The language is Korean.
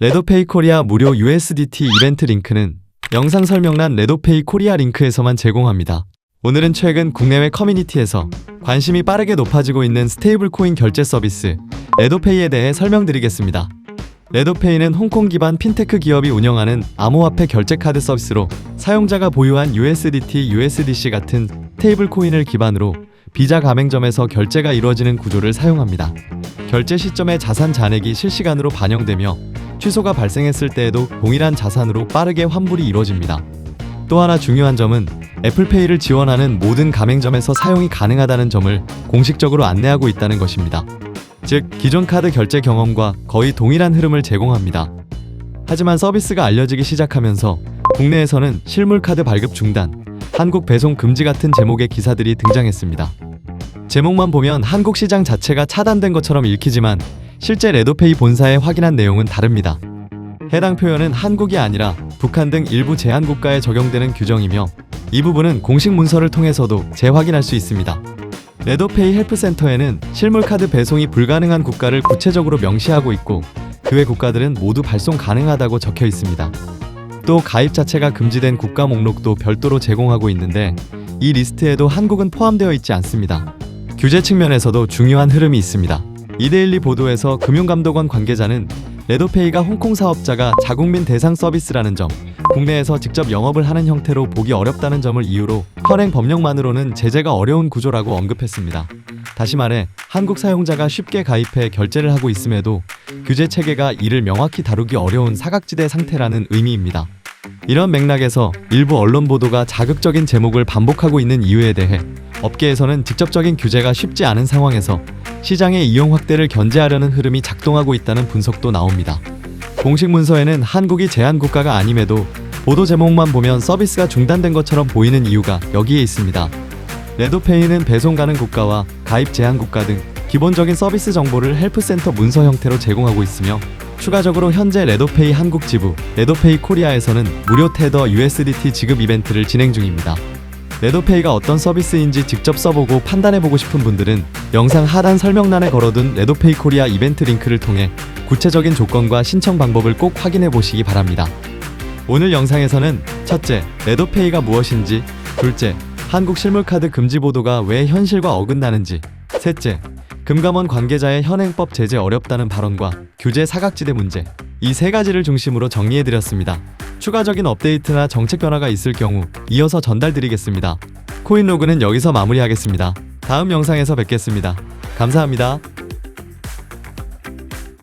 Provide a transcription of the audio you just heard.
레도페이 코리아 무료 USDT 이벤트 링크는 영상 설명란 레도페이 코리아 링크에서만 제공합니다. 오늘은 최근 국내외 커뮤니티에서 관심이 빠르게 높아지고 있는 스테이블 코인 결제 서비스 레도페이에 대해 설명드리겠습니다. 레도페이는 홍콩 기반 핀테크 기업이 운영하는 암호화폐 결제 카드 서비스로 사용자가 보유한 USDT, USDC 같은 스테이블 코인을 기반으로 비자 가맹점에서 결제가 이루어지는 구조를 사용합니다. 결제 시점에 자산 잔액이 실시간으로 반영되며 취소가 발생했을 때에도 동일한 자산으로 빠르게 환불이 이루어집니다. 또 하나 중요한 점은 애플페이를 지원하는 모든 가맹점에서 사용이 가능하다는 점을 공식적으로 안내하고 있다는 것입니다. 즉, 기존 카드 결제 경험과 거의 동일한 흐름을 제공합니다. 하지만 서비스가 알려지기 시작하면서 국내에서는 실물 카드 발급 중단, 한국 배송 금지 같은 제목의 기사들이 등장했습니다. 제목만 보면 한국 시장 자체가 차단된 것처럼 읽히지만 실제 레도페이 본사에 확인한 내용은 다릅니다. 해당 표현은 한국이 아니라 북한 등 일부 제한 국가에 적용되는 규정이며 이 부분은 공식 문서를 통해서도 재확인할 수 있습니다. 레도페이 헬프센터에는 실물 카드 배송이 불가능한 국가를 구체적으로 명시하고 있고 그 외 국가들은 모두 발송 가능하다고 적혀 있습니다. 또 가입 자체가 금지된 국가 목록도 별도로 제공하고 있는데 이 리스트에도 한국은 포함되어 있지 않습니다. 규제 측면에서도 중요한 흐름이 있습니다. 이데일리 보도에서 금융감독원 관계자는 레도페이가 홍콩 사업자가 자국민 대상 서비스라는 점, 국내에서 직접 영업을 하는 형태로 보기 어렵다는 점을 이유로 현행 법령만으로는 제재가 어려운 구조라고 언급했습니다. 다시 말해 한국 사용자가 쉽게 가입해 결제를 하고 있음에도 규제 체계가 이를 명확히 다루기 어려운 사각지대 상태라는 의미입니다. 이런 맥락에서 일부 언론 보도가 자극적인 제목을 반복하고 있는 이유에 대해 업계에서는 직접적인 규제가 쉽지 않은 상황에서 시장의 이용 확대를 견제하려는 흐름이 작동하고 있다는 분석도 나옵니다. 공식 문서에는 한국이 제한 국가가 아님에도 보도 제목만 보면 서비스가 중단된 것처럼 보이는 이유가 여기에 있습니다. 레도페이는 배송 가능 국가와 가입 제한 국가 등 기본적인 서비스 정보를 헬프센터 문서 형태로 제공하고 있으며 추가적으로 현재 레도페이 한국 지부, 레도페이 코리아에서는 무료 테더 USDT 지급 이벤트를 진행 중입니다. 레도페이가 어떤 서비스인지 직접 써보고 판단해보고 싶은 분들은 영상 하단 설명란에 걸어둔 레도페이 코리아 이벤트 링크를 통해 구체적인 조건과 신청 방법을 꼭 확인해 보시기 바랍니다. 오늘 영상에서는 첫째, 레도페이가 무엇인지, 둘째, 한국 실물카드 금지 보도가 왜 현실과 어긋나는지, 셋째, 금감원 관계자의 현행법 제재 어렵다는 발언과 규제 사각지대 문제, 이 세 가지를 중심으로 정리해드렸습니다. 추가적인 업데이트나 정책 변화가 있을 경우 이어서 전달드리겠습니다. 코인로그는 여기서 마무리하겠습니다. 다음 영상에서 뵙겠습니다. 감사합니다.